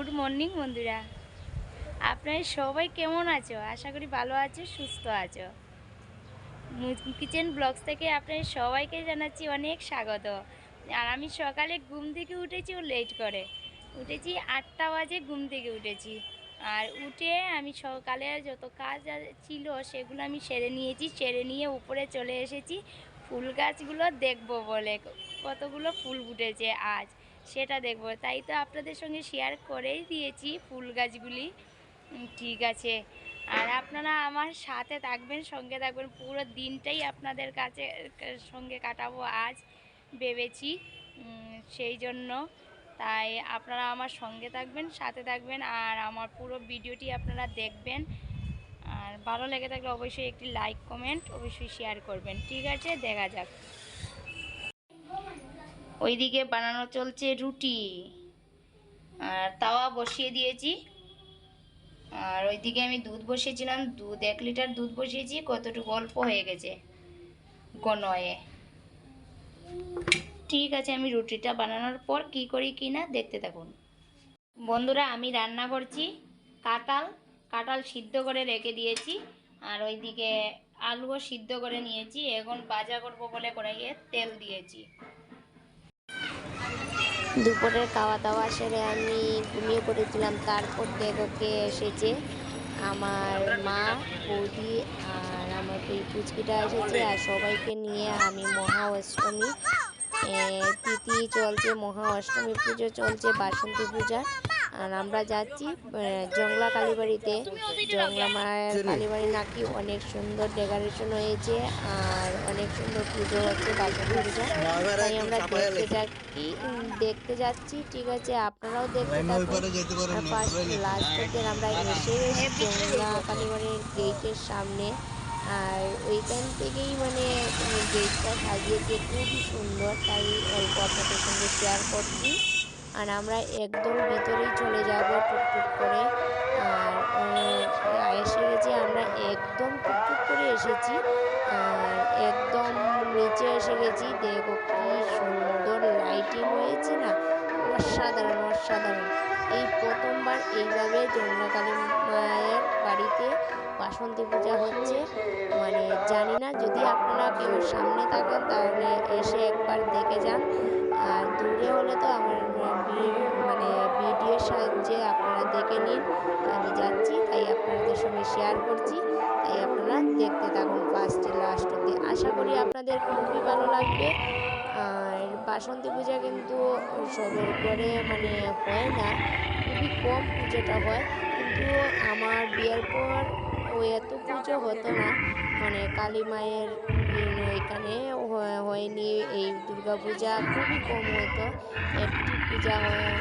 Good morning বন্ধুরা। আপনারা সবাই কেমন আছো? আশা করি ভালো আছো, সুস্থ আছো। কিচেন ব্লগস থেকে আপনাদের সবাইকে জানাচ্ছি অনেক স্বাগত। আর আমি সকালে ঘুম থেকে উঠেছি ও লেট করে। উঠেছি আটটা বাজে ঘুম থেকে উঠেছি। আর উঠে আমি সকালে যত কাজ ছিল সেগুলো আমি সেরে নিয়েছি, সেরে নিয়ে উপরে চলে এসেছি। ফুল গাছগুলো দেখব বলে। কতগুলো ফুল ফুটেছে আজ। সেটা দেখব। তাই তো আপনাদের সঙ্গে শেয়ার করেই দিয়েছি ফুল গাছগুলি। ঠিক আছে। আর আপনারা আমার সাথে থাকবেন, সঙ্গে থাকবেন। পুরো দিনটাই আপনাদের কাছে সঙ্গে কাটাবো আজ ভেবেছি। সেই জন্য তাই আপনারা আমার সঙ্গে থাকবেন, সাথে থাকবেন, আর আমার পুরো ভিডিওটি আপনারা দেখবেন। আর ভালো লেগে থাকলে অবশ্যই একটি লাইক কমেন্ট অবশ্যই শেয়ার করবেন। ঠিক আছে, দেখা যাক। ওইদিকে বানানো চলছে রুটি। আর তাওয়া বসিয়ে দিয়েছি। আর ওইদিকে আমি দুধ বসিয়েছিলাম। দুধ, এক লিটার দুধ বসিয়েছি। কতটুকু অল্প হয়ে গেছে গনয়ে ঠিক আছে, আমি রুটিটা বানানোর পর কি করি কি না দেখতে থাকুন। বন্ধুরা, আমি রান্না করছি। কাঁঠাল কাঁঠাল সিদ্ধ করে রেখে দিয়েছি। আর ওইদিকে আলুও সিদ্ধ করে নিয়েছি। এখন ভাজা করব বলে কড়াইয়ে তেল দিয়েছি। দুপুরের খাওয়া দাওয়া সেরে আমি ঘুমিয়ে পড়েছিলাম। তারপর দেখো কে এসেছে আমার মা, বৌদি আর আমার এই পুচকিটা এসেছে আর সবাইকে নিয়ে আমি মহা অষ্টমী তিথি চলছে মহা অষ্টমী পুজো চলছে, বাসন্তী পূজা। আর আমরা যাচ্ছি জংলা কালীবাড়িতে। জংলা মায়ের কালীবাড়ি নাকি অনেক সুন্দর ডেকোরেশন হয়েছে আর অনেক সুন্দর পুজো হচ্ছে পূজা। তাই আমরা দেখতে যাচ্ছি দেখতে যাচ্ছি ঠিক আছে আপনারাও দেখতে থাকুন। লাস্ট অব্দি আমরা এসে জংলা কালীবাড়ির গেটের সামনে। আর ওইখান থেকেই মানে গেটটা সাজিয়েছে খুবই সুন্দর। তাই অল্প আপনাদের সঙ্গে শেয়ার করছি। আর আমরা একদম ভিতরেই চলে যাব টুকটুক করে। আর এসে গেছি আমরা একদম টুকটুক করে এসেছি, আর একদম নিচে এসে গেছি। দেখো কি সুন্দর লাইটিং হয়েছে না? অসাধারণ অসাধারণ। এই প্রথমবার এইভাবে যমুনাকালী মায়ের বাড়িতে বাসন্তী পূজা হচ্ছে। মানে জানি না, যদি আপনারা কেউ সামনে থাকেন তাহলে এসে একবার দেখে যান। আর দূরে হলে তো আমার মানে ভিডিওর সাহায্যে নিন আমি যাচ্ছি, তাই আপনাদের সঙ্গে শেয়ার করছি। তাই আপনারা দেখতে থাকুন ফার্স্টে লাস্ট অব্দি আশা করি আপনাদের খুবই ভালো লাগবে। আর বাসন্তী পূজা কিন্তু সবের ঘরে মানে হয় না, খুবই কম পুজোটা হয়। কিন্তু আমার বিয়ের পর ও এত পুজো হতো না মানে কালী মায়ের এখানে হয়- হয়নি। এই দুর্গা পূজা খুবই কম হতো। একটি পূজা হয়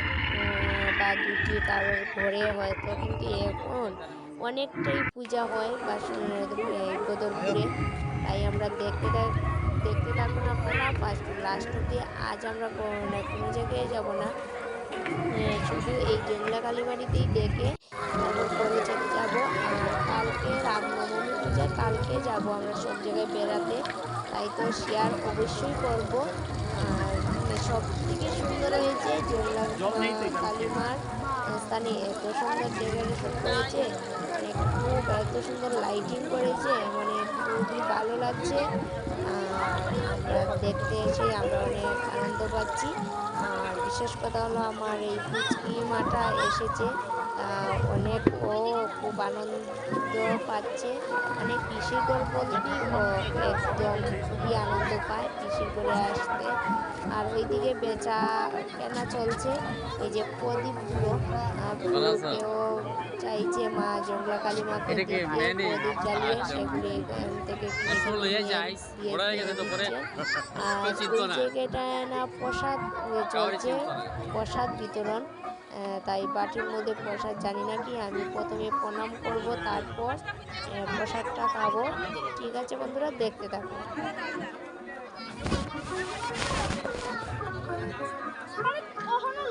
বা দুটি কারোর ঘরে হয়তো, কিন্তু এখন অনেকটাই পূজা হয় বাসন বদরপুরে তাই আমরা দেখতে থাক- দেখতে থাকুন আপনারা। ফার্স্ট লাস্ট অব্দি আজ আমরা কোনো জায়গায় যাব না। শুধু এই জেনলা কালীবাড়িতেই দেখে তারপর পরে চলে যাব। আর কালকে রামনবমী পূজা, কালকে যাব আমরা সব জায়গায় বেড়াতে। তাই তো শেয়ার অবশ্যই করব। সব থেকে সুন্দর হয়েছে জেনলা কালীমার স্থানে এত সুন্দর ডেকোরেশন করেছে মানে খুব এত সুন্দর লাইটিং করেছে মানে খুবই ভালো লাগছে। আমরা দেখতে এসে আমরা অনেক আনন্দ পাচ্ছি। আর বিশেষ কথা হলো আমার এই ফুচকি মাটা এসেছে। অনেক ও খুব আনন্দ পাচ্ছে। মানে পিসির ঘর বলতে ও একদম খুবই আনন্দ পায় পিসির ঘরে আসতে। আর ওইদিকে বেচা কেনা চলছে। এই যে প্রদীপগুলো কেউ চাইছে মা জঙ্গলা কালী কি প্রদীপ জ্বালিয়ে। সেগুলি থেকে। আর না প্রসাদ চলছে প্রসাদ বিতরণ তাই বাটির মধ্যে প্রসাদ জানি না কি আমি প্রথমে প্রণাম করব তারপর প্রসাদটা খাব। ঠিক আছে বন্ধুরা দেখতে থাকো।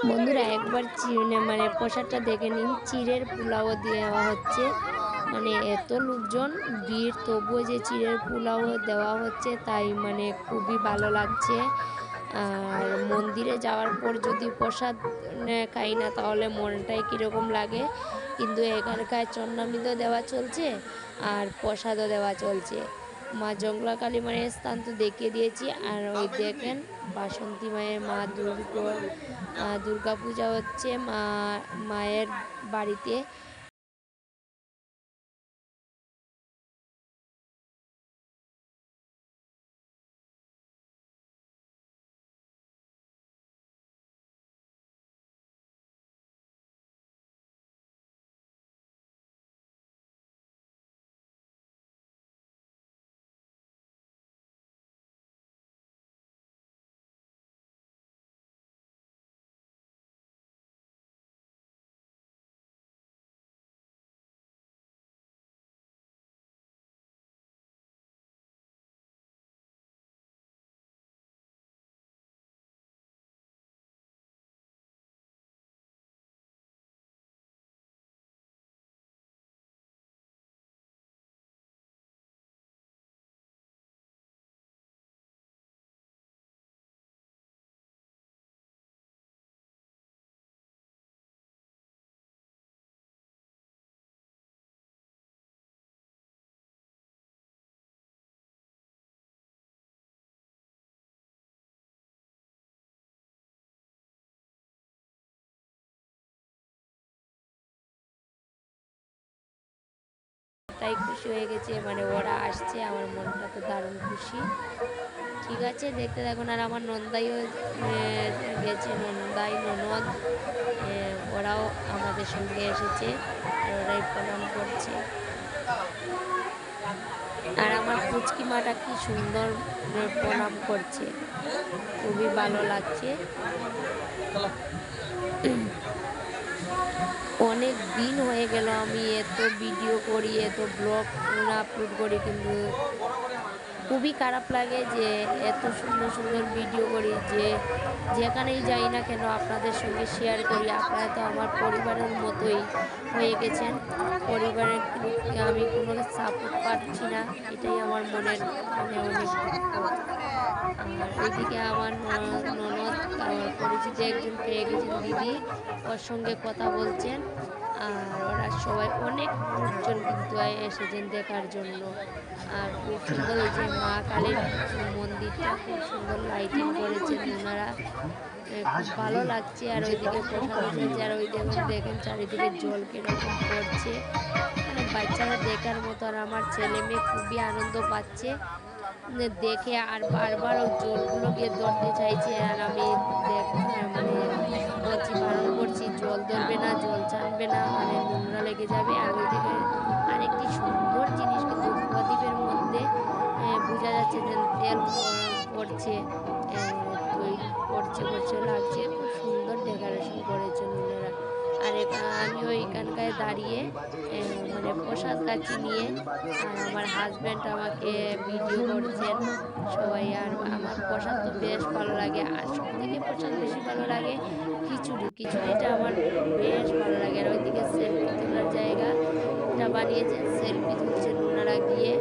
বন্ধুরা, একবার চিনে মানে প্রসাদটা দেখে নিন। চিড়ের পোলাও দেওয়া হচ্ছে। মানে এত লোকজন, ভিড়, তবুও যে চিড়ের পোলাও দেওয়া হচ্ছে, তাই মানে খুবই ভালো লাগছে। আর মন্দিরে যাওয়ার পর যদি প্রসাদ খাই না, তাহলে মনটাই কীরকম লাগে। কিন্তু এখানকার চন্নামিদও দেওয়া চলছে, আর প্রসাদও দেওয়া চলছে। মা জঙ্গলা কালী মায়ের স্থান তো দেখিয়ে দিয়েছি। আর ওই দেখেন, বাসন্তী মায়ের মা দুর্গ দুর্গা পূজা হচ্ছে মা, মায়ের বাড়িতে। তাই খুশি হয়ে গেছে মানে ওরা আসছে, আমার মনটা তো দারুণ খুশি। ঠিক আছে, দেখতে দেখুন আর আমার নন্দাইও গেছে, নন্দাই, ননদ ওরাও আমাদের সঙ্গে এসেছে, আর ওরাই প্রণাম করছে। আর আমার পুচকি মাটা কি সুন্দর প্রণাম করছে, খুবই ভালো লাগছে। অনেক দিন হয়ে গেল আমি এত ভিডিও করি, এত ব্লগ আপলোড করি, কিন্তু খুবই খারাপ লাগে যে এত সুন্দর সুন্দর ভিডিও করি যে যেখানেই যাই না কেন আপনাদের সঙ্গে শেয়ার করি। আপনারা তো আমার পরিবারের মতোই হয়ে গেছেন। পরিবারের আমি কোনো সাপোর্ট পাচ্ছি না, এটাই আমার মনের মানে অনেক আর ননদ আমার পরিচিত একজন পেয়ে গেছেন দিদি, ওর সঙ্গে কথা বলছেন, আর ওরা সবাই অনেক লোকজন কিন্তু এসেছেন দেখার জন্য। আর খুব সুন্দর যে মা কালীর মন্দিরটা, খুব সুন্দর লাইটিং করেছেন ওনারা। খুব ভালো লাগছে, আর ওইদিকে প্রসাদ উঠেছে আর ওই দেখুন চারিদিকে জল কীরকম পড়ছে। মানে বাচ্চারা দেখার মতো আর আমার ছেলে মেয়ে খুবই আনন্দ পাচ্ছে। দেখে আর বারবার ওই জলগুলো গিয়ে ধরতে চাইছে আর আমি মানে বলছি, বারণ করছি, জল ধরবে না, জল চানবে না মানে নোংরা লেগে যাবে। আর ওইদিকে আরেকটি সুন্দর জিনিস কিন্তু প্রদীপের মধ্যে বোঝা যাচ্ছে যে তেল পড়ছে ওই পড়ছে পড়ছে, লাগছে। খুব সুন্দর ডেকোরেশন করেছে ওনারা আর আমি ওইখানকায় দাঁড়িয়ে প্রসাদ কাছি নিয়ে। আর আমার হাজব্যান্ড আমাকে ভিডিও করছেন। সবাই আর আমার প্রসাদ তো বেশ ভালো লাগে। আর সব থেকে প্রসাদ বেশি ভালো লাগে খিচুড়ি। খিচুড়িটা আমার বেশ ভালো লাগে। আর ওইদিকে সেলফি তোলার জায়গা এটা বানিয়েছে সেলফি তুলছেন ওনারা গিয়ে।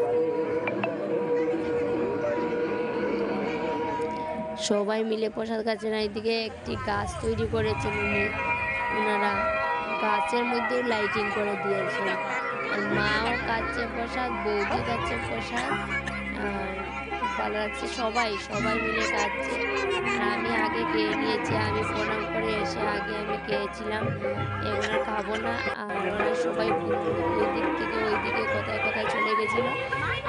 সবাই মিলে প্রসাদ আর এদিকে একটি গাছ তৈরি করেছেন উনি। ওনারা গাছের মধ্যেও লাইটিং করে দিয়েছেন। আর মাও খাচ্ছে প্রসাদ, বৌদি খাচ্ছে প্রসাদ ভালো লাগছে সবাই সবাই মিলে খাচ্ছে আর আমি আগে খেয়ে নিয়েছি, আমি প্রণাম করে এসে আগে আমি খেয়েছিলাম, এগুলো খাব না। আর ওরা সবাই ওই দিক থেকে ওই দিকে কোথায় কোথায় চলে গেছিল,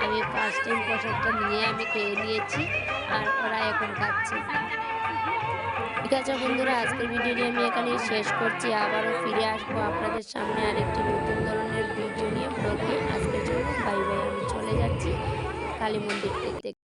আমি ফার্স্ট টাইম প্রসাদটা নিয়ে আমি খেয়ে নিয়েছি, আর ওরা এখন খাচ্ছে ঠিক আছে বন্ধুরা, আজকের ভিডিওটি আমি এখানে শেষ করছি। আবারও ফিরে আসব আপনাদের সামনে আরেকটি নতুন ধরনের ভিডিও নিয়ে ব্লগে আজকের জন্য বাই বাই আমি চলে যাচ্ছি কালী মন্দির দেখতে।